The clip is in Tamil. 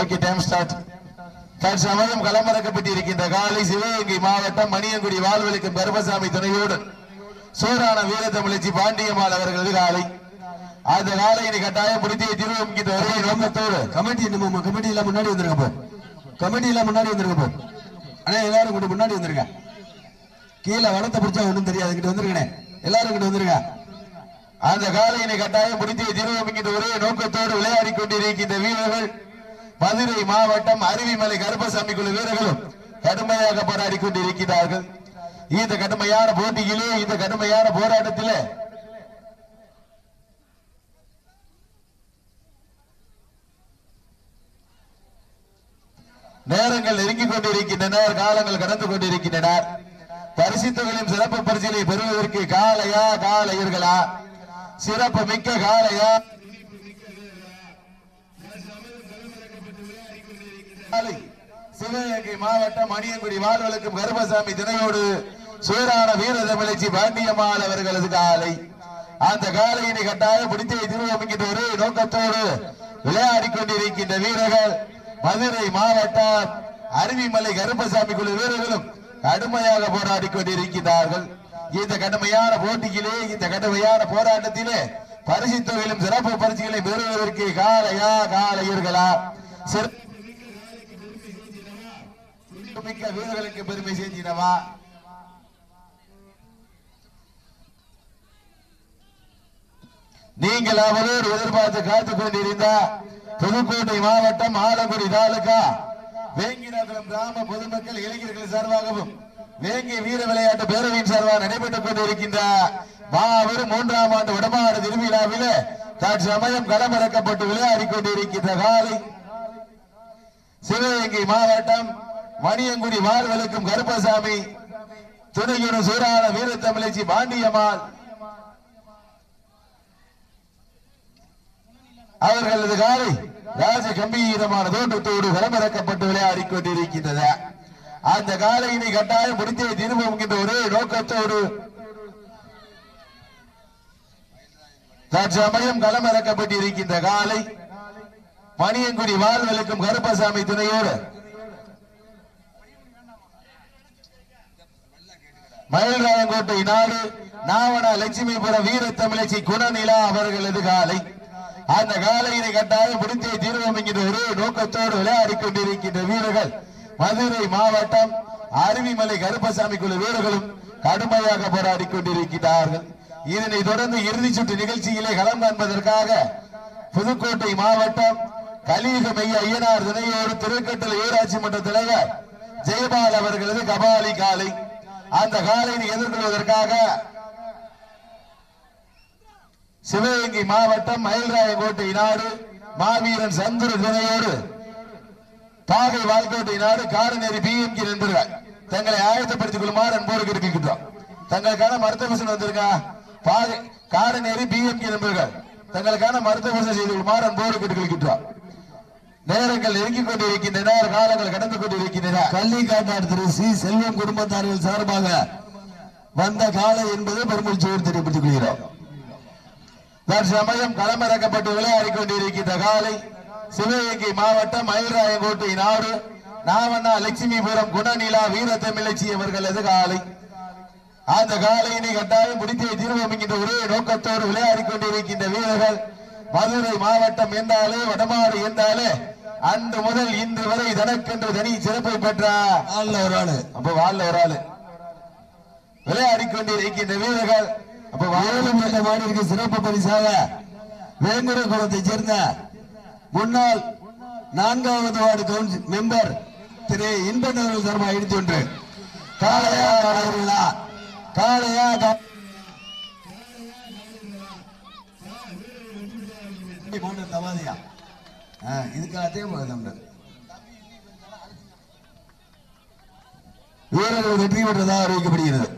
ஓகே டைம் ஸ்டார்ட் தற்சமயம் களமிறக்கப்பட்டிருக்கின்ற காலை சிவகங்கை மாவட்டம் மணியங்குடி வாழ்வெளிக்கும் கர்ப்பசாமி துணையோடு சூரான வீர தமிழச்சி பாண்டியம்மாள் அவர்களது காலை அந்த காலையினை கட்டாயம் முடித்திய திருவம்கின்ற வருகை நோக்கத்தோடு கமிட்டி நம்ம கமிட்டி எல்லாம் முன்னாடி வந்துருங்க போ. கமிட்டி எல்லாம் முன்னாடி வந்துருங்க போ. அண்ணா எல்லாரும் கொஞ்சம் முன்னாடி வந்துருங்க. கீழே வளத்தை பிடிச்சா ஒண்ணும் தெரியாது. கிட்ட வந்துருங்கண்ணே. எல்லாரும் கிட்ட வந்துருங்க. அந்த காலையினை கட்டாயம் முடித்திய திருவம்கின்ற ஒரே நோக்கத்தோடு விளையாடி கொண்டிருக்கின்ற வீரர்கள் மதுரை மாவட்டம் அருவிமலை கருப்பசாமி குழு வீரர்களும் கடுமையாக போராடி கொண்டிருக்கிறார்கள். இந்த கடுமையான போட்டியிலே இந்த கடுமையான போராட்டத்திலே நேரங்கள் நெருங்கிக் கொண்டிருக்கின்றன காலங்கள் கடந்து கொண்டிருக்கின்றன. பரிசுத்தொகையின் சிறப்பு பரிசீலனை பெறுவதற்கு காலையா காலையர்களா சிறப்பு மிக்க காலையா சிவகங்கை மாவட்டம் மணியங்குடி வாழ்வழுக்கும் கருப்பசாமி தினையோடு சூரான வீர தமிழச்சி பாண்டியம்மாள் அவர்களது காலை. அந்த காலையினை கட்டாயம் பிடித்தே திருவமிக்கின்ற ஒரே நோக்கத்தோடு விளையாடி கொண்டிருக்கின்ற வீரர்கள் மதுரை மாவட்டம் அருவிமலை கருப்பசாமி குழு வீரர்களும் கடுமையாக போராடி கொண்டிருக்கிறார்கள் இந்த கடுமையான போட்டியிலே இந்த கடுமையான போராட்டத்திலே பரிசு தொகையிலும் சிறப்பு பரிசுகளை பெறுவதற்கு காலையா காலையர்களா? சிறப்பு மிக்க வீரர்களுக்கு பெருமை சேர்த்தினவா நீங்கள் அவரோடு எதிர்பார்த்து காத்துக் கொண்டிருந்த புதுக்கோட்டை மாவட்டம் ஆலங்குடி தாலுகா. வேங்கிநகரம் கிராம பொதுமக்கள் இளைஞர்கள் சார்பாகவும் வேங்கி வீர விளையாட்டு பேரவையின் சார்பாக நடைபெற்றுக் கொண்டிருக்கின்ற மாபெரும் மூன்றாம் ஆண்டு வடமாடு திருவிழாவில் தற்சமயம் களமிறக்கப்பட்டு விளையாடிக் கொண்டிருக்கின்ற காலை சிவகங்கை மாவட்டம் மணியங்குடி வாழ்வெளுக்கும் கருப்பசாமி துணையுறு வீர வீரத்தமிழச்சி பாண்டியம்மாள். அவர்களது காலை ராஜ கம்பீரமான தோட்டத்தோடு களமிறக்கப்பட்டு விளையாடி கொண்டிருக்கின்றது அந்த காலையினை கட்டாயம் முடித்தே திரும்பும் என்ற ஒரே நோக்கத்தோடு தற்சமயம் களமிறக்கப்பட்டிருக்கின்ற காலை மணியங்குடி வாழ்வெளுக்கும் கருப்பசாமி துணையோடு மயில்ராயங்கோட்டை நாடு நாவன லட்சுமிபுரம் வீர தமிழச்சி குணநிலா அவர்களது காலை. அந்த காலையினை கட்டாயம் முடிஞ்சே தீர்வோம் என்கிற ஒரே நோக்கத்தோடு விளையாடி கொண்டிருக்கின்ற வீரர்கள் மதுரை மாவட்டம் அருவிமலை கருப்பசாமி குழு வீரர்களும் கடுமையாக போராடி கொண்டிருக்கிறார்கள். இதனை தொடர்ந்து இறுதி சுற்று நிகழ்ச்சியிலே களம் காண்பதற்காக புதுக்கோட்டை மாவட்டம் கலியுக மைய ஐயனார் துணையோடு திருக்கட்டளை ஊராட்சி மன்ற தலைவர் ஜெயபால் அவர்களது கபாலி காலை. அந்த காலையை எதிர்கொள்வதற்காக சிவகங்கை மாவட்டம் மயில்ராயங்கோட்டை நாடு மாவீரன் சந்துரு துணையோடு பாகை வால்கோட்டை நாடு காரநேரி பிஎம்கி நண்பர்கள். தங்களை ஆயத்தப்படுத்திக் கொள்ளுமாறு அன்போடு கேட்டுக்கிட்டோம் தங்களுக்கான மருத்துவ பரிசு வந்திருக்கா? பாகை காரநேரி பிஎம்கி நண்பர்கள். தங்களுக்கான மருத்துவ பரிசு செய்து கொள்ளுமாறு அன்போடு கேட்டுக்கொள்கின்றோம். நேரங்கள் நெருங்கிக் கொண்டிருக்கின்றன காலங்கள் கடந்து கொண்டிருக்கின்றன கள்ளி காட்டார் திரு சி. செல்வம் குடும்பத்தார்கள் சார்பாக வந்த காலம் என்பது பெருமூச்சோடு தெரியப்படுத்திக் கொள்கிறோம். தற்சமயம் களமிறக்கப்பட்டு விளையாடி கொண்டிருக்கின்ற காலை சிவகங்கை மாவட்டம் மயில்ராயங்கோட்டை நாடு நாவண்ணா லட்சுமிபுரம் குணநிலா வீரத்தமிழச்சி அவர்களது காலை. அந்த காலையினை கட்டாயம் முடித்தே தீர்வோம் என்கின்ற ஒரே நோக்கத்தோடு விளையாடி கொண்டிருக்கின்ற வீரர்கள் மதுரை மாவட்டம் என்றாலே வடமாடு என்றாலே அன்று முதல் இன்று வரை தனக்கென்று தனி சிறப்பை பெற்றார் ஆள்ல ஒரு ஆளு. அப்ப வாழ்ல ஒரு ஆளு. விளையாடி கொண்டிருக்கின்ற வீரர்கள் அப்ப இந்த மாநிலக்கு சிறப்பு பரிசாக வேங்குட குளத்தைச் சேர்ந்த முன்னாள் நான்காவது ward council member Thiru Inban அவர்கள் சார்பாக எடுத்து ஒன்று. காளையா காளையர்களா காளையா கா- மௌனம் தவாதியா ஆ, இதுக்காகத்தே தமிழர் வீரர்கள் வெற்றி பெற்றதாக அறிவிக்கப்படுகிறது.